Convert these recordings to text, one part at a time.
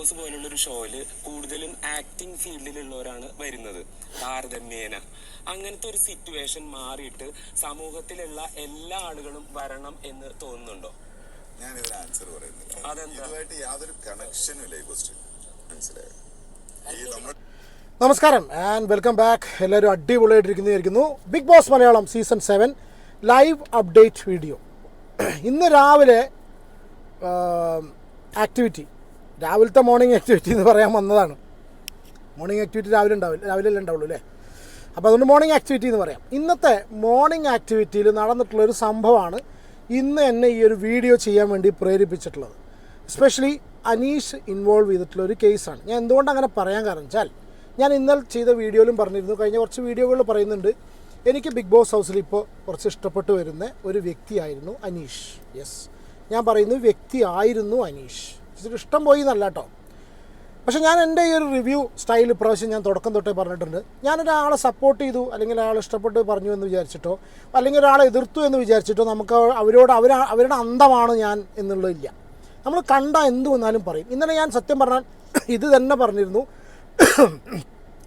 Boss പോലുള്ള ഒരു ഷോയിൽ കൂടുതലും ആക്ടിംഗ് ഫീൽഡിലുള്ളവരാണ് വരുന്നത്. താരതമ്യേന. അങ്ങനത്തെ ഒരു സിറ്റുവേഷൻ മാറിയിട്ട് സമൂഹത്തിലുള്ള എല്ലാ ആളുകളും വരണം എന്ന് തോന്നുന്നുണ്ടോ? ഞാൻ ഇതിന് ആൻസർ പറയുന്നില്ല. അതെന്താ? ഇതുമായിട്ട് യാതൊരു കണക്ഷനും ഇല്ല ഈ ക്വസ്റ്റ്യൻ മനസ്സിലായോ? ഈ നമ്മൾ നമസ്കാരം. ആൻഡ് വെൽക്കം ബാക്ക് എല്ലാവരും അടിപൊളിയായിട്ടിരിക്കുന്നതായിരിക്കുന്നു. Big Boss Malayalam season seven live update video ഇന്ന് രാവിലെ ആക്ടിവിറ്റി രാവിലത്തെ മോർണിംഗ് ആക്ടിവിറ്റി എന്ന് പറയാൻ വന്നതാണ്. മോർണിംഗ് ആക്ടിവിറ്റി രാവിലെ ഉണ്ടാവില്ല രാവിലെ അല്ലേ ഉണ്ടാവുള്ളൂ അല്ലേ? അപ്പോൾ അതുകൊണ്ട് മോർണിംഗ് ആക്ടിവിറ്റി എന്ന് പറയാം. ഇന്നത്തെ മോർണിംഗ് ആക്ടിവിറ്റിയിൽ നടന്നിട്ടുള്ള ഒരു സംഭവമാണ് ഇന്ന് എന്നെ ഈ ഒരു വീഡിയോ ചെയ്യാൻ വേണ്ടി പ്രേരിപ്പിച്ചിട്ടുള്ളത്. എസ്പെഷ്യലി അനീഷ് ഇൻവോൾവ് ചെയ്തിട്ടുള്ള ഒരു കേസാണ് ഞാൻ എന്തുകൊണ്ട് അങ്ങനെ പറയാൻ കാരണം വെച്ചാൽ ഞാൻ ഇന്നലെ ചെയ്ത വീഡിയോയിലും പറഞ്ഞിരുന്നു. കഴിഞ്ഞ കുറച്ച് വീഡിയോകളിൽ പറയുന്നുണ്ട് എനിക്ക് ബിഗ് ബോസ് ഹൗസിൽ ഇപ്പോൾ കുറച്ച് ഇഷ്ടപ്പെട്ടു വരുന്ന ഒരു വ്യക്തിയായിരുന്നു അനീഷ്. യെസ് ഞാൻ പറയുന്നു വ്യക്തിയായിരുന്നു അനീഷ്. ഇഷ്ടം പോയി എന്നല്ല കേട്ടോ. പക്ഷേ ഞാൻ എന്റെ ഈ ഒരു റിവ്യൂ സ്റ്റൈൽ ഇപ്രാവശ്യം ഞാൻ തുടക്കം തൊട്ടേ പറഞ്ഞിട്ടുണ്ട്. ഞാൻ ഞാനൊരാളെ സപ്പോർട്ട് ചെയ്തു അല്ലെങ്കിൽ ഒരാൾ ഇഷ്ടപ്പെട്ട് പറഞ്ഞു എന്ന് വിചാരിച്ചിട്ടോ അല്ലെങ്കിൽ ഒരാളെ എതിർത്തു എന്ന് വിചാരിച്ചിട്ടോ നമുക്ക് അവരോട് അവർ അവരുടെ അന്തമാണ് ഞാൻ എന്നുള്ളതില്ല നമ്മൾ കണ്ട എന്ത് വന്നാലും പറയും. ഇന്നലെ ഞാൻ സത്യം പറഞ്ഞാൽ ഇത് തന്നെ പറഞ്ഞിരുന്നു.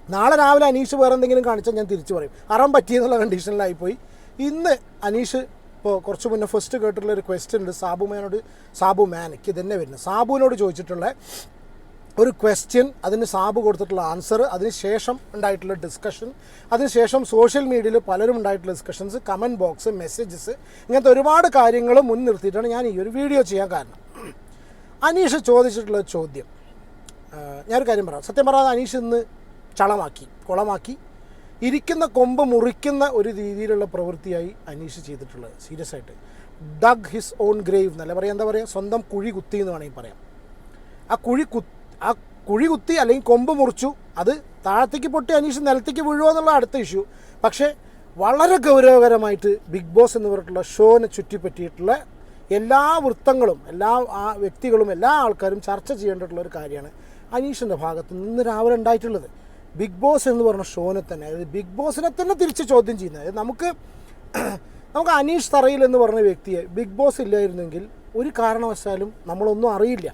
നാളെ രാവിലെ അനീഷ് വേറെ എന്തെങ്കിലും കാണിച്ചാൽ ഞാൻ തിരിച്ചു പറയും. അറം പറ്റിയെന്നുള്ള കണ്ടീഷനിലായിപ്പോയി ഇന്ന് അനീഷ് ഇപ്പോൾ കുറച്ച് മുന്നേ ഫസ്റ്റ് കേട്ടിട്ടുള്ള ഒരു ക്വസ്റ്റ്യൻ ഉണ്ട്. സാബു മേനോട് സാബു മാനയ്ക്ക് ഇതന്നെ വരുന്നത്. സാബുവിനോട് ചോദിച്ചിട്ടുള്ള ഒരു ക്വസ്റ്റ്യൻ അതിന് സാബ് കൊടുത്തിട്ടുള്ള ആൻസർ അതിനുശേഷം ഉണ്ടായിട്ടുള്ള ഡിസ്കഷൻ അതിനുശേഷം സോഷ്യൽ മീഡിയയിൽ പലരും ഉണ്ടായിട്ടുള്ള ഡിസ്കഷൻസ് കമന്റ് ബോക്സ് മെസ്സേജസ് ഇങ്ങനത്തെ ഒരുപാട് കാര്യങ്ങൾ മുൻനിർത്തിയിട്ടാണ് ഞാൻ ഈ ഒരു വീഡിയോ ചെയ്യാൻ കാരണം. അനീഷ് ചോദിച്ചിട്ടുള്ള ചോദ്യം. ഞാനൊരു കാര്യം പറയാം. സത്യം പറഞ്ഞാൽ അനീഷ് ഇന്ന് ചളമാക്കി കുളമാക്കി ഇരിക്കുന്ന കൊമ്പ് മുറിക്കുന്ന ഒരു രീതിയിലുള്ള പ്രവൃത്തിയായി അനീഷ് ചെയ്തിട്ടുള്ളത്. സീരിയസ് ആയിട്ട്. ഡഗ് ഹിസ് ഓൺ ഗ്രേവ് എന്നല്ല പറയാം? എന്താ പറയുക സ്വന്തം കുഴി കുത്തി എന്ന് വേണമെങ്കിൽ പറയാം. ആ കുഴി കു ആ കുഴി കുത്തി അല്ലെങ്കിൽ കൊമ്പ് മുറിച്ചു അത് താഴത്തേക്ക് പൊട്ടി അനീഷ് നിലത്തേക്ക് വീഴുമോ എന്നുള്ള അടുത്ത ഇഷ്യൂ പക്ഷേ വളരെ ഗൗരവകരമായിട്ട് ബിഗ് ബോസ് എന്ന് പറഞ്ഞിട്ടുള്ള ഷോനെ ചുറ്റിപ്പറ്റിയിട്ടുള്ള എല്ലാ വൃത്തങ്ങളും എല്ലാ ആ വ്യക്തികളും എല്ലാ ആൾക്കാരും ചർച്ച ചെയ്യേണ്ടിട്ടുള്ള ഒരു കാര്യമാണ് അനീഷിന്റെ ഭാഗത്ത് നിന്ന് രാവിലെ ഉണ്ടായിട്ടുള്ളത്. ബിഗ് ബോസ് എന്ന് പറഞ്ഞ ഷോനെ തന്നെ അതായത് ബിഗ് ബോസിനെ തന്നെ തിരിച്ച് ചോദ്യം ചെയ്യുന്നത്. അതായത് നമുക്ക് നമുക്ക് അനീഷ് തറയിൽ എന്ന് പറഞ്ഞ വ്യക്തിയെ ബിഗ് ബോസ് ഇല്ലായിരുന്നെങ്കിൽ ഒരു കാരണവശാലും നമ്മളൊന്നും അറിയില്ല.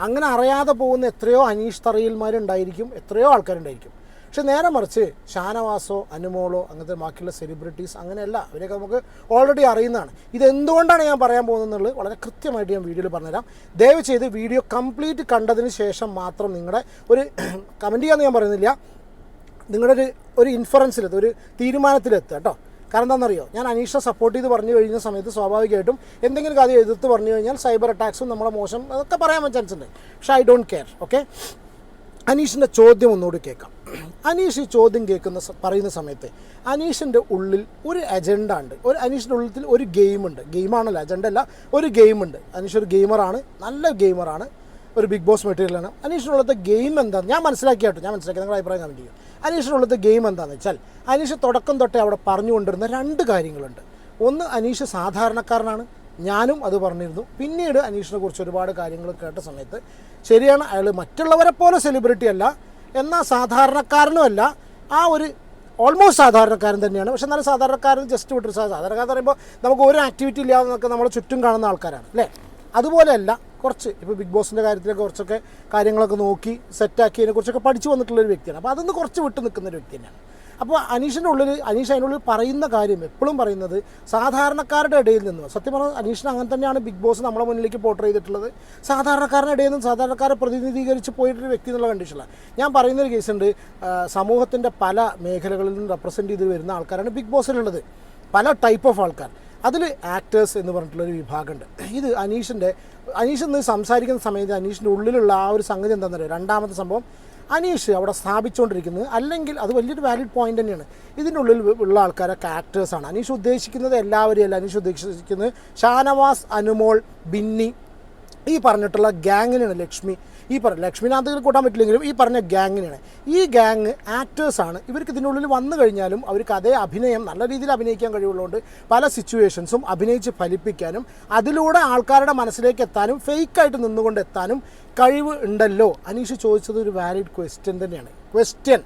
അങ്ങനെ അറിയാതെ പോകുന്ന എത്രയോ അനീഷ് തറയിൽമാരുണ്ടായിരിക്കും എത്രയോ ആൾക്കാരുണ്ടായിരിക്കും. പക്ഷെ നേരെ മറിച്ച് ഷാനവാസോ അനുമോളോ അങ്ങനത്തെ ബാക്കിയുള്ള സെലിബ്രിറ്റീസ് അങ്ങനെയല്ല അവരെയൊക്കെ നമുക്ക് ഓൾറെഡി അറിയുന്നതാണ്. ഇതെന്തുകൊണ്ടാണ് ഞാൻ പറയാൻ പോകുന്നത് വളരെ കൃത്യമായിട്ട് ഞാൻ വീഡിയോയിൽ പറഞ്ഞുതരാം. ദയവ് ചെയ്ത് വീഡിയോ കംപ്ലീറ്റ് കണ്ടതിന് ശേഷം മാത്രം നിങ്ങളുടെ ഒരു കമന്റ് ചെയ്യാമെന്ന് ഞാൻ പറയുന്നില്ല. നിങ്ങളുടെ ഒരു ഒരു ഇൻഫറൻസിലെത്തുക ഒരു തീരുമാനത്തിലെത്തുക കേട്ടോ. കാരണം എന്താണെന്നറിയോ? ഞാൻ അനീഷ സപ്പോർട്ട് ചെയ്ത് പറഞ്ഞു കഴിഞ്ഞ സമയത്ത് സ്വാഭാവികമായിട്ടും എന്തെങ്കിലും കാര്യം എതിർത്ത് പറഞ്ഞു കഴിഞ്ഞാൽ സൈബർ അറ്റാക്സും നമ്മളെ മോശം അതൊക്കെ പറയാൻ ചാൻസ് ഉണ്ട്. പക്ഷേ ഐ ഡോണ്ട് കെയർ ഓക്കെ അനീഷിന്റെ ചോദ്യം ഒന്നുകൂടി കേൾക്കാം. അനീഷ് ഈ ചോദ്യം കേൾക്കുന്ന പറയുന്ന സമയത്ത് അനീഷിന്റെ ഉള്ളിൽ ഒരു അജണ്ട ഉണ്ട്. ഒരു അനീഷിന്റെ ഉള്ളിൽ ഒരു ഗെയിമുണ്ട് ഗെയിമാണല്ലോ അജണ്ട അല്ല ഒരു ഗെയിമുണ്ട് അനീഷ് ഒരു ഗെയിമറാണ് നല്ല ഗെയിമറാണ് ഒരു ബിഗ് ബോസ് മെറ്റീരിയലാണ് അനീഷിനുള്ളത്തെ ഗെയിം എന്താണെന്ന് ഞാൻ മനസ്സിലാക്കിയാട്ടോ ഞാൻ മനസ്സിലാക്കി നിങ്ങളുടെ അഭിപ്രായം കമന്റ് ചെയ്യും അനീഷിനുള്ളത്തെ ഗെയിം എന്താണെന്ന് വെച്ചാൽ അനീഷ് തുടക്കം തൊട്ടേ അവിടെ പറഞ്ഞുകൊണ്ടിരുന്ന രണ്ട് കാര്യങ്ങളുണ്ട്. ഒന്ന് അനീഷ് സാധാരണക്കാരനാണ്. ഞാനും അത് പറഞ്ഞിരുന്നു. പിന്നീട് അനീഷിനെ കുറിച്ച് ഒരുപാട് കാര്യങ്ങൾ കേട്ട സമയത്ത് ശരിയാണ് അയാൾ മറ്റുള്ളവരെ പോലെ സെലിബ്രിറ്റി അല്ല എന്നാൽ സാധാരണക്കാരനുമല്ല ആ ഒരു ഓൾമോസ്റ്റ് സാധാരണക്കാരൻ തന്നെയാണ്. പക്ഷെ എന്നാലും സാധാരണക്കാരൻ ജസ്റ്റ് വിട്ടൊരു സാധാരണക്കാരൻ പറയുമ്പോൾ നമുക്ക് ഒരു ആക്ടിവിറ്റി ഇല്ലാതെ നമുക്ക് നമ്മളെ ചുറ്റും കാണുന്ന ആൾക്കാരാണ് അല്ലേ? അതുപോലെയല്ല കുറച്ച് ഇപ്പോൾ ബിഗ് ബോസിന്റെ കാര്യത്തിലൊക്കെ കുറച്ചൊക്കെ കാര്യങ്ങളൊക്കെ നോക്കി സെറ്റാക്കി അതിനെക്കുറിച്ചൊക്കെ പഠിച്ചു വന്നിട്ടുള്ള ഒരു വ്യക്തിയാണ്. അപ്പോൾ അതൊന്ന് കുറച്ച് വിട്ടു നിൽക്കുന്ന ഒരു വ്യക്തി തന്നെയാണ്. അപ്പോൾ അനീഷിന്റെ ഉള്ളിൽ അനീഷ് അതിനുള്ളിൽ പറയുന്ന കാര്യം എപ്പോഴും പറയുന്നത് സാധാരണക്കാരുടെ ഇടയിൽ നിന്ന്. സത്യം പറഞ്ഞാൽ അനീഷിന് അങ്ങനെ തന്നെയാണ് ബിഗ് ബോസ് നമ്മളെ മുന്നിലേക്ക് പോർട്ടർ ചെയ്തിട്ടുള്ളത്. സാധാരണക്കാരുടെ ഇടയിൽ നിന്ന് സാധാരണക്കാരെ പ്രതിനിധീകരിച്ച് പോയിട്ടൊരു വ്യക്തി എന്നുള്ള കണ്ടീഷനിലാണ് ഞാൻ പറയുന്നൊരു കേസുണ്ട് സമൂഹത്തിന്റെ പല മേഖലകളിൽ നിന്ന് റെപ്രസെന്റ് ചെയ്ത് വരുന്ന ആൾക്കാരാണ് ബിഗ് ബോസിലുള്ളത്. പല ടൈപ്പ് ഓഫ് ആൾക്കാർ. അതിൽ ആക്ടേഴ്സ് എന്ന് പറഞ്ഞിട്ടുള്ളൊരു വിഭാഗമുണ്ട്. ഇത് അനീഷിന്റെ അനീഷ് ഇന്ന് സംസാരിക്കുന്ന സമയത്ത് അനീഷിന്റെ ഉള്ളിലുള്ള ആ ഒരു സംഗതി എന്താണെന്നറിയാം? രണ്ടാമത്തെ സംഭവം അനീഷ് അവിടെ സ്ഥാപിച്ചുകൊണ്ടിരിക്കുന്നത് അല്ലെങ്കിൽ അത് വലിയൊരു വാലിഡ് പോയിന്റ് തന്നെയാണ്. ഇതിന്റെ ഉള്ളിൽ ഉള്ള ആൾക്കാരൊക്കെ ആക്ടേഴ്സാണ് അനീഷ് ഉദ്ദേശിക്കുന്നത് എല്ലാവരെയല്ല അനീഷ് ഉദ്ദേശിക്കുന്നത് ഷാനവാസ് അനുമോൾ ബിന്നി ഈ പറഞ്ഞിട്ടുള്ള ഗ്യാങ്ങിനാണ് ലക്ഷ്മി. ഈ പറഞ്ഞ ലക്ഷ്മിനാഥിൽ കൂട്ടാൻ പറ്റില്ലെങ്കിലും ഈ പറഞ്ഞ ഗ്യാങ്ങിനാണ് ഈ ഗ്യാങ് ആക്ടേഴ്സാണ് ഇവർക്ക് ഇതിനുള്ളിൽ വന്നു കഴിഞ്ഞാലും അവർക്ക് അതേ അഭിനയം നല്ല രീതിയിൽ അഭിനയിക്കാൻ കഴിവുള്ളതുകൊണ്ട് പല സിറ്റുവേഷൻസും അഭിനയിച്ച് ഫലിപ്പിക്കാനും അതിലൂടെ ആൾക്കാരുടെ മനസ്സിലേക്ക് എത്താനും ഫേക്കായിട്ട് നിന്നുകൊണ്ട് എത്താനും കഴിവ് ഉണ്ടല്ലോ? അനീഷ് ചോദിച്ചത് ഒരു വാലിഡ് ക്വസ്റ്റ്യൻ തന്നെയാണ്. ക്വസ്റ്റ്യൻ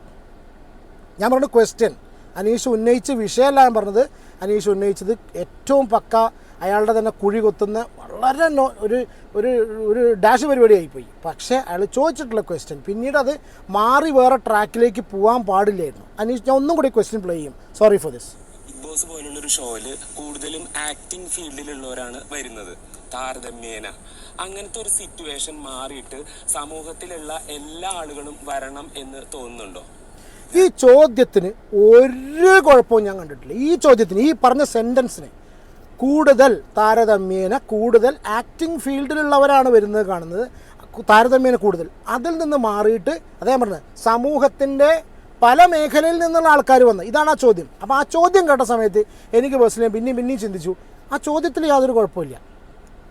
ഞാൻ പറഞ്ഞ ക്വസ്റ്റ്യൻ അനീഷ് ഉന്നയിച്ച വിഷയമല്ല ഞാൻ പറഞ്ഞത്. അനീഷ് ഉന്നയിച്ചത് ഏറ്റവും പക്ക അയാളുടെ തന്നെ കുഴി കൊത്തുന്ന വളരെ നോ ഒരു ഒരു ഒരു ഡാഷ് പരിപാടിയായിപ്പോയി. പക്ഷേ അയാൾ ചോദിച്ചിട്ടുള്ള ക്വസ്റ്റ്യൻ പിന്നീട് അത് മാറി വേറെ ട്രാക്കിലേക്ക് പോകാൻ പാടില്ലായിരുന്നു. അനീഷ് ഞാൻ ഒന്നും കൂടി ക്വസ്റ്റ്യൻ പ്ലേ ചെയ്യും. Sorry for this Big Boss പോലുള്ള ഒരു ഷോയിൽ കൂടുതലും ആക്ടിംഗ് ഫീൽഡിലുള്ളവരാണ് വരുന്നത്. താരതമ്യേന. അങ്ങനത്തെ ഒരു സിറ്റുവേഷൻ മാറിയിട്ട് സമൂഹത്തിലുള്ള എല്ലാ ആളുകളും വരണം എന്ന് തോന്നുന്നുണ്ടോ? ഈ ചോദ്യത്തിന് ഒരു കുഴപ്പവും ഞാൻ കണ്ടിട്ടില്ല. ഈ ചോദ്യത്തിന് ഈ പറഞ്ഞ സെന്റൻസിന് കൂടുതൽ താരതമ്യേന കൂടുതൽ ആക്ടിംഗ് ഫീൽഡിലുള്ളവരാണ് വരുന്നത് കാണുന്നത്. താരതമ്യേന കൂടുതൽ. അതിൽ നിന്ന് മാറിയിട്ട് അതേ പറഞ്ഞത് സമൂഹത്തിന്റെ പല മേഖലയിൽ നിന്നുള്ള ആൾക്കാർ വന്ന് ഇതാണ് ആ ചോദ്യം. അപ്പോൾ ആ ചോദ്യം കേട്ട സമയത്ത് എനിക്ക് പേഴ്സണലി പിന്നെയും പിന്നെയും ചിന്തിച്ചു. ആ ചോദ്യത്തിൽ യാതൊരു കുഴപ്പമില്ല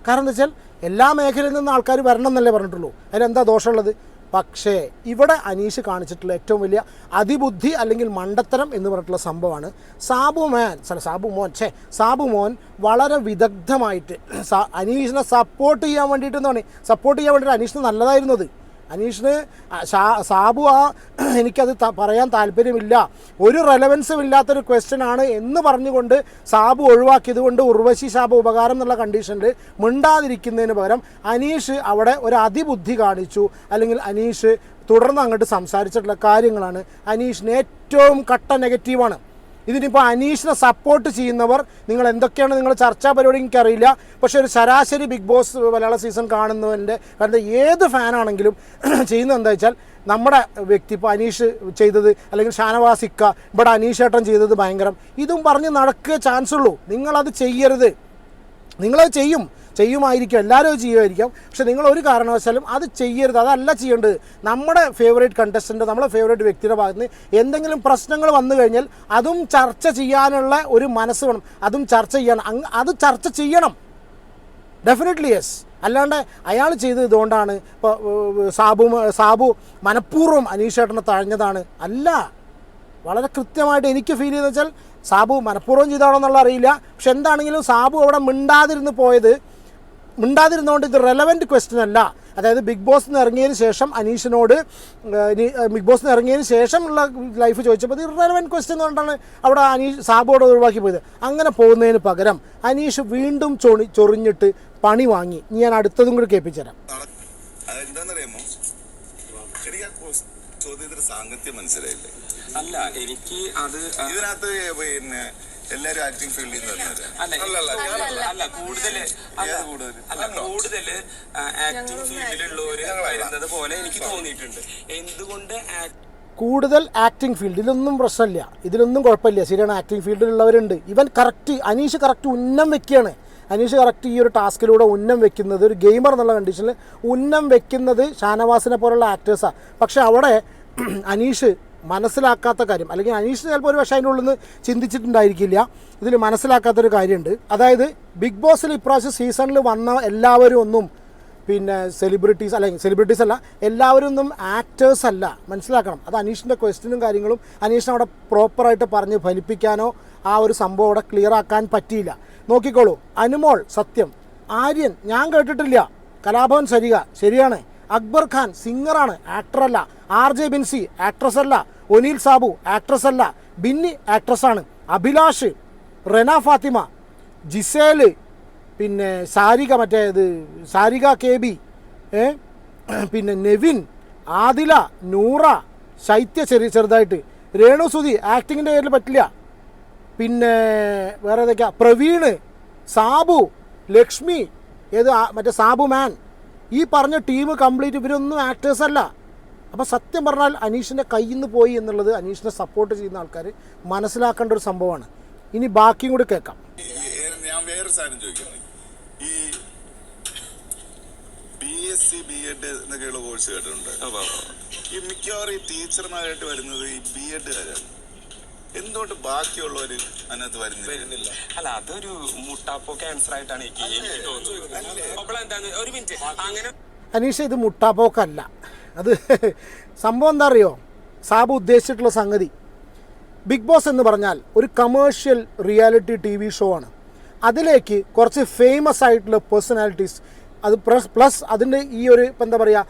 കാരണം എന്താ വെച്ചാൽ എല്ലാ മേഖലയിൽ നിന്ന് ആൾക്കാർ വരണം എന്നല്ലേ പറഞ്ഞിട്ടുള്ളൂ. അതിലെന്താ ദോഷമുള്ളത്? പക്ഷേ ഇവിടെ അനീഷ് കാണിച്ചിട്ടുള്ള ഏറ്റവും വലിയ അതിബുദ്ധി അല്ലെങ്കിൽ മണ്ടത്തരം എന്ന് പറഞ്ഞിട്ടുള്ള സംഭവമാണ് സാബു മാൻ സല സാബു മോൻ ഛേ സാബു മോൻ വളരെ വിദഗ്ധമായിട്ട് അനീഷിനെ സപ്പോർട്ട് ചെയ്യാൻ വേണ്ടിയിട്ട് എന്താണ് സപ്പോർട്ട് ചെയ്യാൻ വേണ്ടിയിട്ട് അനീഷിന് നല്ലതായിരുന്നു അത് അനീഷിന് സാബു ആ എനിക്കത് പറയാൻ താല്പര്യമില്ല. ഒരു റെലവൻസും ഇല്ലാത്തൊരു ക്വസ്റ്റ്യൻ ആണ് എന്ന് പറഞ്ഞുകൊണ്ട് സാബു ഒഴിവാക്കിയത് കൊണ്ട് ഉർവശി ശാപ ഉപകാരം എന്നുള്ള കണ്ടീഷനിൽ മിണ്ടാതിരിക്കുന്നതിന് പകരം അനീഷ് അവിടെ ഒരു അതിബുദ്ധി കാണിച്ചു. അല്ലെങ്കിൽ അനീഷ് തുടർന്ന് അങ്ങോട്ട് സംസാരിച്ചിട്ടുള്ള കാര്യങ്ങളാണ്. അനീഷിന് ഏറ്റവും കട്ട നെഗറ്റീവാണ് ഇതിനിപ്പോൾ അനീഷിനെ സപ്പോർട്ട് ചെയ്യുന്നവർ നിങ്ങൾ എന്തൊക്കെയാണ് നിങ്ങൾ ചർച്ചാ പരിപാടി എനിക്കറിയില്ല പക്ഷേ ഒരു ശരാശരി ബിഗ് ബോസ് മലയാള സീസൺ കാണുന്നവന്റെ കാരണം ഏത് ഫാനാണെങ്കിലും ചെയ്യുന്നത് എന്താ വെച്ചാൽ നമ്മുടെ വ്യക്തി ഇപ്പോൾ അനീഷ് ചെയ്തത് അല്ലെങ്കിൽ ഷാനവാസിക്ക ഇവിടെ അനീഷ് ഏട്ടൻ ചെയ്തത് ഭയങ്കരം. ഇതും പറഞ്ഞ് നടക്കുക ചാൻസ് ഉള്ളൂ. നിങ്ങളത് ചെയ്യരുത്. നിങ്ങളത് ചെയ്യും. ചെയ്യുമായിരിക്കും എല്ലാവരും ചെയ്യുമായിരിക്കാം. പക്ഷെ നിങ്ങൾ ഒരു കാരണവശാലും അത് ചെയ്യരുത്. അതല്ല ചെയ്യേണ്ടത്. നമ്മുടെ ഫേവറേറ്റ് കണ്ടസ്റ്റന്റ് നമ്മുടെ ഫേവറേറ്റ് വ്യക്തിയുടെ ഭാഗത്ത് നിന്ന് എന്തെങ്കിലും പ്രശ്നങ്ങൾ വന്നു കഴിഞ്ഞാൽ അതും ചർച്ച ചെയ്യാനുള്ള ഒരു മനസ്സ് വേണം. അതും ചർച്ച ചെയ്യണം അത് ചർച്ച ചെയ്യണം. ഡെഫിനറ്റ്ലി യെസ് അല്ലാണ്ട് അയാൾ ചെയ്തത് ഇതുകൊണ്ടാണ്. ഇപ്പോൾ സാബു സാബു മനഃപൂർവം അനീഷേട്ടനെ തഴഞ്ഞതാണ്. അല്ല. വളരെ കൃത്യമായിട്ട് എനിക്ക് ഫീൽ ചെയ്തെന്ന് വെച്ചാൽ സാബു മനഃപൂർവം ചെയ്താണോ എന്നുള്ള അറിയില്ല. പക്ഷെ എന്താണെങ്കിലും സാബു അവിടെ മിണ്ടാതിരുന്ന് പോയത് മിണ്ടാതിരുന്നുകൊണ്ട് ഇത് റെലവന്റ് ക്വസ്റ്റ്യൻ അല്ല. അതായത് ബിഗ് ബോസ് നിന്ന് ഇറങ്ങിയതിന് ശേഷം അനീഷിനോട് ബിഗ് ബോസ് നിന്ന് ഇറങ്ങിയതിന് ശേഷമുള്ള ലൈഫ് ചോദിച്ചപ്പോൾ ഇത് റെലവന്റ് ക്വസ്റ്റ്യൻ എന്ന് പറഞ്ഞിട്ടാണ് അവിടെ അനീഷ് സാബോട് ഒഴിവാക്കി പോയത്. അങ്ങനെ പോകുന്നതിന് പകരം അനീഷ് വീണ്ടും ചൊണി ചൊറിഞ്ഞിട്ട് പണി വാങ്ങി. ഇനി ഞാൻ അടുത്തതും കൂടി കേൾപ്പിച്ചുതരാം. ചോദ്യത്തിന് അതെന്താന്നറിയാമോ? എനിക്ക് ആ ക്വസ്- ചോദ്യത്തിന്റെ സാങ്കത്യം മനസ്സിലായില്ലേ? അല്ല എനിക്ക് അത് ഇതിനകത്ത് പിന്നെ എല്ലാരും ആക്ടിങ് ഫീൽഡിൽ നിന്ന് അല്ല അല്ല കൂടുതൽ അല്ല കൂടുതൽ? ആക്ടിംഗ് ഫീൽഡിലുള്ളവര് വരുന്നത് പോലെ എനിക്ക് തോന്നിയിട്ടുണ്ട്. എന്തുകൊണ്ട് കൂടുതൽ ആക്ടിങ് ഫീൽഡ് ഇതിലൊന്നും പ്രശ്നമില്ല. ഇതിലൊന്നും കുഴപ്പമില്ല. ശരിയാണ് ആക്ടിങ് ഫീൽഡിലുള്ളവരുണ്ട് ഇവൻ കറക്റ്റ് അനീഷ് കറക്റ്റ് ഉന്നം വെക്കുകയാണ്. അനീഷ് കറക്റ്റ് ഈ ഒരു ടാസ്കിലൂടെ ഉന്നം വെക്കുന്നത് ഒരു ഗെയിമർ എന്നുള്ള കണ്ടീഷനിൽ ഉന്നം വെക്കുന്നത് ഷാനവാസിനെ പോലുള്ള ആക്ടേഴ്സാണ് പക്ഷേ അവിടെ അനീഷ് മനസ്സിലാക്കാത്ത കാര്യം. അല്ലെങ്കിൽ അനീഷ് ചിലപ്പോൾ ഒരു പക്ഷേ അതിന്റെ ഉള്ളിൽ നിന്ന് ചിന്തിച്ചിട്ടുണ്ടായിരിക്കില്ല. ഇതിൽ മനസ്സിലാക്കാത്തൊരു കാര്യമുണ്ട്. അതായത് ബിഗ് ബോസിൽ ഇപ്രാവശ്യം സീസണിൽ വന്ന എല്ലാവരും ഒന്നും പിന്നെ സെലിബ്രിറ്റീസ് അല്ലെങ്കിൽ സെലിബ്രിറ്റീസ് അല്ല എല്ലാവരും ഒന്നും ആക്ടേഴ്സ് അല്ല. മനസ്സിലാക്കണം. അത് അനീഷിന്റെ ക്വസ്റ്റ്യനും കാര്യങ്ങളും അനീഷിനെ അവിടെ പ്രോപ്പറായിട്ട് പറഞ്ഞ് ഫലിപ്പിക്കാനോ ആ ഒരു സംഭവം അവിടെ ക്ലിയർ ആക്കാൻ പറ്റിയില്ല. നോക്കിക്കോളൂ. അനുമോൾ സത്യം ആര്യൻ ഞാൻ കേട്ടിട്ടില്ല. കലാഭവൻ സരിക ശരിയാണ്. അക്ബർ ഖാൻ സിംഗറാണ് ആക്ടറല്ല ആർ ജെ ബിൻസി ആക്ട്രസ് അല്ല ഒനീൽ സാബു ആക്ട്രസ് അല്ല ബിന്നി ആക്ട്രസ്സാണ് അഭിലാഷ് റെന ഫാത്തിമ ജിസേൽ പിന്നെ സാരിക മറ്റേ ഇത് സാരിക കെ ബി പിന്നെ നെവിൻ ആദില നൂറ ശൈത്യ ചെറിയ ചെറുതായിട്ട്. രേണു സുധി ആക്ടിങ്ങിന്റെ പേരിൽ പറ്റില്ല. പിന്നെ വേറെ ഏതൊക്കെയാ? പ്രവീണ് സാബു ലക്ഷ്മി ഏത് മറ്റേ സാബു മാൻ ഈ പറഞ്ഞ ടീം കംപ്ലീറ്റ് ഇവരൊന്നും ആക്ടേഴ്സ് അല്ല. അപ്പോൾ സത്യം പറഞ്ഞാൽ അനീഷിന്റെ കയ്യിൽ നിന്ന് പോയി എന്നുള്ളത് അനീഷിനെ സപ്പോർട്ട് ചെയ്യുന്ന ആൾക്കാർ മനസ്സിലാക്കേണ്ട ഒരു സംഭവമാണ്. ഇനി ബാക്കിയും കൂടി കേൾക്കാം. ഞാൻ വേറെ സാധനം ചോദിക്കാം. ഈ B S C B Ed എന്നൊക്കെയുള്ള കോഴ്സ് കേട്ടിട്ടുണ്ട്. ഈ മിക്കവാറും ഈ ടീച്ചർമാരായിട്ട് വരുന്നത് ഈ ബി എഡുകാരാണ് എന്തുകൊണ്ട് ബാക്കിയുള്ളവര് അതിനകത്ത് വരുന്നില്ല? അല്ല അതൊരു മുട്ടാപ്പോ ക്യാൻസർ ആയിട്ടാണ് എനിക്ക് തോന്നുന്നത്. അപ്പോൾ എന്താണ്? ഒരു മിനിറ്റ്. അങ്ങനെ അനീഷ ഇത് മുട്ടാപ്പോക്കല്ല. അത് സംഭവം എന്താ അറിയോ? സാബു ഉദ്ദേശിച്ചിട്ടുള്ള സംഗതി. ബിഗ് ബോസ് എന്ന് പറഞ്ഞാൽ ഒരു commercial reality T V show ആണ്. അതിലേക്ക് കുറച്ച് ഫേമസ് ആയിട്ടുള്ള പേഴ്സണാലിറ്റീസ് അത് പ്ലസ് പ്ലസ് അതിന്റെ ഈ ഒരു ഇപ്പം എന്താ പറയുക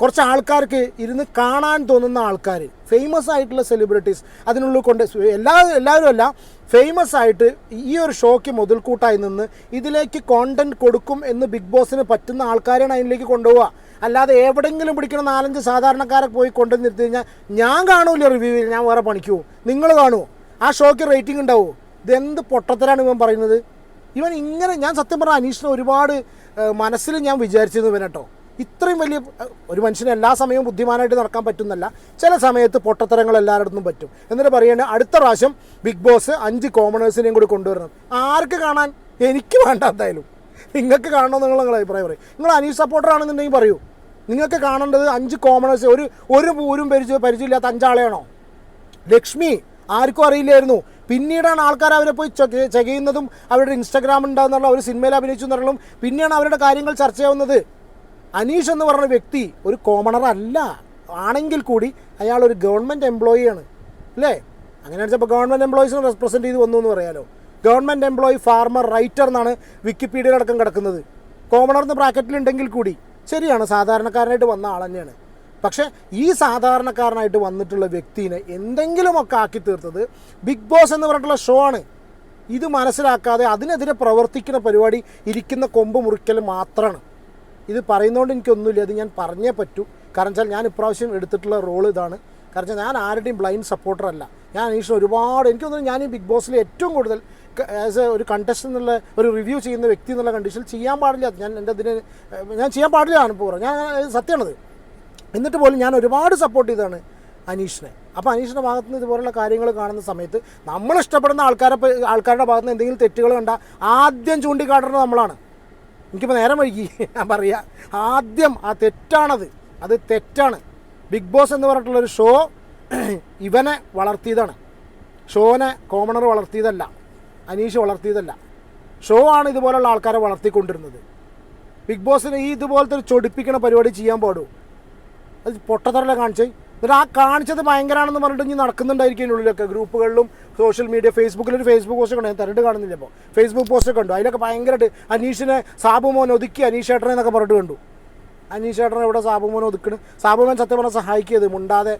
കുറച്ച് ആൾക്കാർക്ക് ഇരുന്ന് കാണാൻ തോന്നുന്ന ആൾക്കാർ ഫേമസ് ആയിട്ടുള്ള സെലിബ്രിറ്റീസ് അതിനുള്ളിൽ കൊണ്ട് എല്ലാ എല്ലാവരും അല്ല ഫേമസ് ആയിട്ട് ഈ ഒരു ഷോയ്ക്ക് മുതൽക്കൂട്ടായി നിന്ന് ഇതിലേക്ക് കോണ്ടന്റ് കൊടുക്കും എന്ന് ബിഗ് ബോസിന് പറ്റുന്ന ആൾക്കാരെയാണ് അതിലേക്ക് കൊണ്ടുപോവുക. അല്ലാതെ എവിടെയെങ്കിലും പിടിക്കുന്ന നാലഞ്ച് സാധാരണക്കാരെ പോയി കൊണ്ടുവന്ന് നിർത്തി കഴിഞ്ഞാൽ ഞാൻ കാണൂല റിവ്യൂവിൽ ഞാൻ വേറെ പണിക്കൂ നിങ്ങൾ കാണുമോ ആ ഷോയ്ക്ക് റേറ്റിംഗ് ഉണ്ടാവുമോ ഇതെന്ത് പൊട്ടത്തരാണ് ഇവൻ പറയുന്നത്? ഇവൻ ഇങ്ങനെ ഞാൻ സത്യം പറഞ്ഞ അനീഷിനെ ഒരുപാട് മനസ്സിൽ ഞാൻ വിചാരിച്ചിരുന്നു ഇവൻ കേട്ടോ ഇത്രയും വലിയ ഒരു മനുഷ്യന് എല്ലാ സമയവും ബുദ്ധിമാനായിട്ട് നടക്കാൻ പറ്റുന്നല്ല. ചില സമയത്ത് പൊട്ടത്തരങ്ങൾ എല്ലായിടത്തും പറ്റും. എന്നിട്ട് പറയേണ്ടത് അടുത്ത പ്രാവശ്യം ബിഗ് ബോസ് അഞ്ച് കോമണേഴ്സിനെയും കൂടി കൊണ്ടുവരണം. ആർക്ക് കാണാൻ? എനിക്ക് വേണ്ട എന്തായാലും. നിങ്ങൾക്ക് കാണണമെന്ന് നിങ്ങൾ നിങ്ങളുടെ അഭിപ്രായം പറയും. നിങ്ങൾ അനീഷ് സപ്പോർട്ടർ ആണെന്നുണ്ടെങ്കിൽ പറയൂ. നിങ്ങൾക്ക് കാണേണ്ടത് അഞ്ച് കോമണേഴ്സ് ഒരു ഒരു പൂരും പരിചയം പരിചയമില്ലാത്ത അഞ്ചാളെയാണോ? ലക്ഷ്മി ആർക്കും അറിയില്ലായിരുന്നു. പിന്നീടാണ് ആൾക്കാർ അവരെ പോയി ചെയ്യുന്നതും അവരുടെ ഇൻസ്റ്റാഗ്രാം ഉണ്ടാകുന്നുള്ള ഒരു സിനിമയിൽ അഭിനയിച്ചു എന്നുള്ളതും പിന്നെയാണ് അവരുടെ കാര്യങ്ങൾ ചർച്ചയാവുന്നത് അനീഷ് എന്ന് പറഞ്ഞ വ്യക്തി ഒരു കോമണർ അല്ല. ആണെങ്കിൽ കൂടി അയാൾ ഒരു ഗവൺമെന്റ് എംപ്ലോയിയാണ് അല്ലേ? അങ്ങനെയാണ് ചിലപ്പോൾ ഗവൺമെന്റ് എംപ്ലോയീസിനെ റെപ്രസെന്റ് ചെയ്ത് വന്നു എന്ന് പറയാലോ. ഗവൺമെന്റ് എംപ്ലോയി ഫാർമർ റൈറ്റർ എന്നാണ് വിക്കിപീഡിയയിലടക്കം കിടക്കുന്നത്. കോമണർ എന്ന് ബ്രാക്കറ്റിലുണ്ടെങ്കിൽ കൂടി ശരിയാണ് സാധാരണക്കാരനായിട്ട് വന്ന ആൾ തന്നെയാണ്. പക്ഷേ ഈ സാധാരണക്കാരനായിട്ട് വന്നിട്ടുള്ള വ്യക്തിനെ എന്തെങ്കിലുമൊക്കെ ആക്കി തീർത്തത് ബിഗ് ബോസ് എന്ന് പറഞ്ഞിട്ടുള്ള ഷോ ആണ്. ഇത് മനസ്സിലാക്കാതെ അതിനെതിരെ പ്രവർത്തിക്കുന്ന പരിപാടി ഇരിക്കുന്ന കൊമ്പ് മുറിക്കൽ മാത്രമാണ്. ഇത് പറയുന്നതുകൊണ്ട് എനിക്കൊന്നുമില്ല. അത് ഞാൻ പറഞ്ഞേ പറ്റൂ. കാരണം വെച്ചാൽ ഞാൻ ഇപ്രാവശ്യം എടുത്തിട്ടുള്ള റോൾ ഇതാണ്. കാരണം ഞാൻ ആരുടെയും ബ്ലൈൻഡ് സപ്പോർട്ടർ അല്ല. ഞാൻ അനീഷിന് ഒരുപാട് എനിക്ക് തോന്നുന്നു ഞാൻ ഈ ബിഗ് ബോസിൽ ഏറ്റവും കൂടുതൽ ആസ് എ ഒരു കണ്ടസ്റ്റ് എന്നുള്ള ഒരു റിവ്യൂ ചെയ്യുന്ന വ്യക്തി എന്നുള്ള കണ്ടീഷനിൽ ചെയ്യാൻ പാടില്ല. ഞാൻ എന്റെ അതിന് ഞാൻ ചെയ്യാൻ പാടില്ല പൂർവം ഞാൻ സത്യമാണത് എന്നിട്ട് പോലും ഞാൻ ഒരുപാട് സപ്പോർട്ട് ചെയ്താണ് അനീഷിനെ. അപ്പോൾ അനീഷിന്റെ ഭാഗത്ത് നിന്ന് ഇതുപോലുള്ള കാര്യങ്ങൾ കാണുന്ന സമയത്ത് നമ്മൾ ഇഷ്ടപ്പെടുന്ന ആൾക്കാരെ ആൾക്കാരുടെ ഭാഗത്ത് നിന്ന് എന്തെങ്കിലും തെറ്റുകൾ കണ്ടാൽ ആദ്യം ചൂണ്ടിക്കാട്ടുന്നത് നമ്മളാണ്. എനിക്കിപ്പോൾ നേരം വൈകി. ഞാൻ പറയാ ആദ്യം ആ തെറ്റാണത്. അത് തെറ്റാണ്. ബിഗ് ബോസ് എന്ന് പറഞ്ഞിട്ടുള്ളൊരു ഷോ ഇവനെ വളർത്തിയതാണ്. ഷോനെ കോമണർ വളർത്തിയതല്ല. അനീഷ് വളർത്തിയതല്ല. ഷോ ആണ് ഇതുപോലുള്ള ആൾക്കാരെ വളർത്തിക്കൊണ്ടിരുന്നത്. ബിഗ് ബോസിന് ഈ ഇതുപോലത്തെ ഒരു ചൊടിപ്പിക്കണ പരിപാടി ചെയ്യാൻ പാടുമോ അത് പൊട്ടത്തറല്ല കാണിച്ചേ? എന്നിട്ട് ആ കാണിച്ചത് ഭയങ്കരമാണെന്ന് പറഞ്ഞിട്ട് ഇനി നടക്കുന്നുണ്ടായിരിക്കും ഉള്ളിലൊക്കെ ഗ്രൂപ്പുകളിലും സോഷ്യൽ മീഡിയ ഫേസ്ബുക്കിൽ ഒരു ഫേസ്ബുക്ക് പോസ്റ്റ് കണ്ടു ഞാൻ തരണ്ട് കാണുന്നില്ല ഇപ്പോൾ ഫേസ്ബുക്ക് പോസ്റ്റ് കണ്ടു അതിലൊക്കെ ഭയങ്കരമായിട്ട് അനീഷിനെ സാബു മോൻ ഒതുക്കി അനീഷ് ഏട്ടനെ എന്നൊക്കെ പറഞ്ഞിട്ട് കണ്ടു. അനീഷ് ഏട്ടനെ ഇവിടെ സാബു മോൻ ഒതുക്കണ്? സാബു മോൻ സത്യം പറഞ്ഞാൽ സഹായിക്കിയത് മുണ്ടാതെ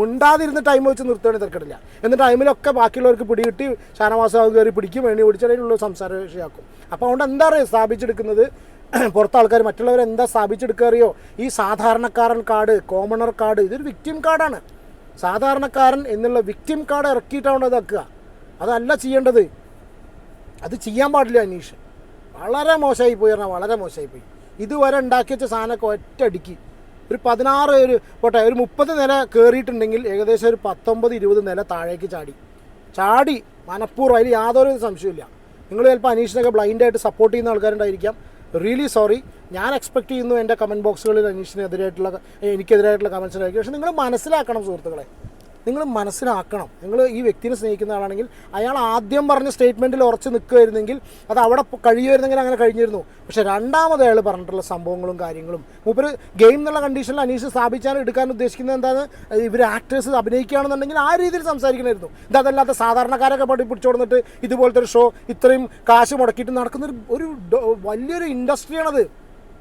മുണ്ടാതിരുന്ന് ടൈം വെച്ച് നിർത്തുകയാണെങ്കിൽ തിരക്കിടില്ല. എന്നിട്ട് ടൈമിലൊക്കെ ബാക്കിയുള്ളവർക്ക് പിടികിട്ടി ഷാനവാസാവ് കയറി പിടിക്കും. എണ്ണി പിടിച്ചതിനുള്ള സംസാര വിഷയമാക്കും അപ്പോൾ അതുകൊണ്ട് എന്താ പറയുക? സ്ഥാപിച്ചെടുക്കുന്നത് പുറത്ത് ആൾക്കാർ മറ്റുള്ളവർ എന്താ സ്ഥാപിച്ചെടുക്കാറിയോ ഈ സാധാരണക്കാരൻ കാർഡ് കോമണർ കാർഡ് ഇതൊരു വിക്ടിം കാർഡാണ് സാധാരണക്കാരൻ എന്നുള്ള വിക്ടിം കാർഡ് ഇറക്കിയിട്ടാണ് ഇതാക്കുക? അതല്ല ചെയ്യേണ്ടത്. അത് ചെയ്യാൻ പാടില്ല അനീഷ്. വളരെ മോശമായി പോയി പറഞ്ഞാൽ വളരെ മോശമായി പോയി. ഇതുവരെ ഉണ്ടാക്കി വെച്ച സാധനമൊക്കെ ഒറ്റയടിക്ക് ഒരു പതിനാറ് ഒരു പോട്ടെ ഒരു മുപ്പത് നില കയറിയിട്ടുണ്ടെങ്കിൽ ഏകദേശം ഒരു പത്തൊമ്പത് ഇരുപത് നില താഴേക്ക് ചാടി. ചാടി മനഃപൂർവം അതിൽ യാതൊരു സംശയമില്ല നിങ്ങൾ ചിലപ്പോൾ അനീഷിനൊക്കെ ബ്ലൈൻഡായിട്ട് സപ്പോർട്ട് ചെയ്യുന്ന ആൾക്കാരുണ്ടായിരിക്കാം. റിയലി സോറി ഞാൻ എക്സ്പെക്ട് ചെയ്യുന്നു എന്റെ കമന്റ് ബോക്സുകളിൽ അനീഷിനെതിരായിട്ടുള്ള എനിക്കെതിരായിട്ടുള്ള കമൻസിലായിരിക്കും പക്ഷേ നിങ്ങൾ മനസ്സിലാക്കണം സുഹൃത്തുക്കളെ. നിങ്ങൾ മനസ്സിലാക്കണം. നിങ്ങൾ ഈ വ്യക്തിനെ സ്നേഹിക്കുന്ന ആളാണെങ്കിൽ അയാൾ ആദ്യം പറഞ്ഞ സ്റ്റേറ്റ്മെന്റിൽ ഉറച്ച് നിൽക്കുമായിരുന്നെങ്കിൽ അത് അവിടെ കഴിയുമായിരുന്നെങ്കിൽ അങ്ങനെ കഴിഞ്ഞിരുന്നു. പക്ഷേ രണ്ടാമത് അയാൾ പറഞ്ഞിട്ടുള്ള സംഭവങ്ങളും കാര്യങ്ങളും മൂപ്പര് ഗെയിം എന്നുള്ള കണ്ടീഷനിൽ അനീഷ് സ്ഥാപിച്ചാൽ എടുക്കാൻ ഉദ്ദേശിക്കുന്നത് എന്താണ് ഇവർ ആക്ടേഴ്സ് അഭിനയിക്കുകയാണെന്നുണ്ടെങ്കിൽ ആ രീതിയിൽ സംസാരിക്കണമായിരുന്നു. ഇത് അതല്ലാത്ത സാധാരണക്കാരൊക്കെ പഠി പിടിച്ചോടുന്നിട്ട് ഇതുപോലത്തെ ഒരു ഷോ ഇത്രയും കാശ് മുടക്കിയിട്ട് നടക്കുന്ന ഒരു വലിയൊരു ഇൻഡസ്ട്രിയാണത്.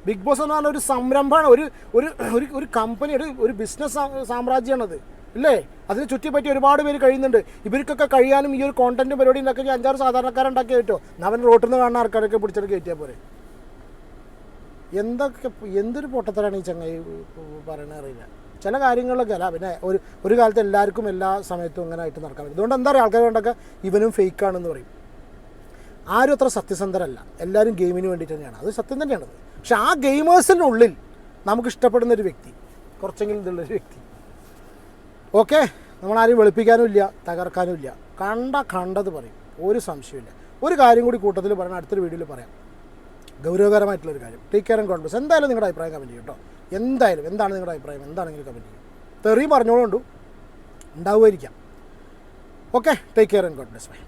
ബിഗ് ബോസ് എന്ന് പറഞ്ഞ ഒരു സംരംഭമാണ് ഒരു ഒരു ഒരു ഒരു കമ്പനി ഒരു ഒരു ബിസിനസ് സാമ്രാജ്യമാണത്. അല്ലേ അതിനെ ചുറ്റിപ്പറ്റി ഒരുപാട് പേര് കഴിയുന്നുണ്ട്. ഇവർക്കൊക്കെ കഴിയാനും ഈ ഒരു കോണ്ടന്റ് പരിപാടി ഉണ്ടാക്കി അഞ്ചാറ് സാധാരണക്കാരുണ്ടാക്കി കേട്ടോ. അവൻ റോട്ടിൽ നിന്ന് കാണുന്ന ആൾക്കാരൊക്കെ പിടിച്ചിട്ട് കയറ്റിയാൽ പോരെ. എന്തൊക്കെ എന്തൊരു പൊട്ടത്തരാണ് ഈ ചങ്ങായി പറയണ അറിയില്ല. ചില കാര്യങ്ങളിലൊക്കെ അല്ല പിന്നെ ഒരു ഒരു കാലത്ത് എല്ലാവർക്കും എല്ലാ സമയത്തും അങ്ങനെ ആയിട്ട് നടക്കാൻ പറ്റും അതുകൊണ്ട് എന്താ പറയുക ആൾക്കാർ കൊണ്ടൊക്കെ ഇവനും ഫേക്കാണെന്ന് പറയും. ആരും അത്ര സത്യസന്ധരല്ല. എല്ലാവരും ഗെയിമിന് വേണ്ടിയിട്ട് തന്നെയാണ്. അത് സത്യം തന്നെയാണ് പക്ഷെ ആ ഗെയിമേഴ്സിനുള്ളിൽ നമുക്ക് ഇഷ്ടപ്പെടുന്ന ഒരു വ്യക്തി കുറച്ചെങ്കിലും ഇതുള്ളൊരു വ്യക്തി ഓക്കെ? നമ്മളാരും വെളുപ്പിക്കാനും ഇല്ല തകർക്കാനും ഇല്ല കണ്ട കണ്ടത് പറയും. ഒരു സംശയമില്ല ഒരു കാര്യം കൂടി കൂട്ടത്തിൽ പറയണം അടുത്തൊരു വീഡിയോയിൽ പറയാം. ഗൗരവകരമായിട്ടുള്ളൊരു കാര്യം. ടേക്ക് കെയർ ആൻഡ് കോൺഗ്രസ് എന്തായാലും നിങ്ങളുടെ അഭിപ്രായം കമന്റ് ചെയ്യും കേട്ടോ. എന്തായാലും എന്താണ് നിങ്ങളുടെ അഭിപ്രായം? എന്താണെങ്കിലും കമന്റ് ചെയ്യും? തെറി പറഞ്ഞോളുണ്ടു ഉണ്ടാവുമായിരിക്കാം. Okay? Take care and confidence bye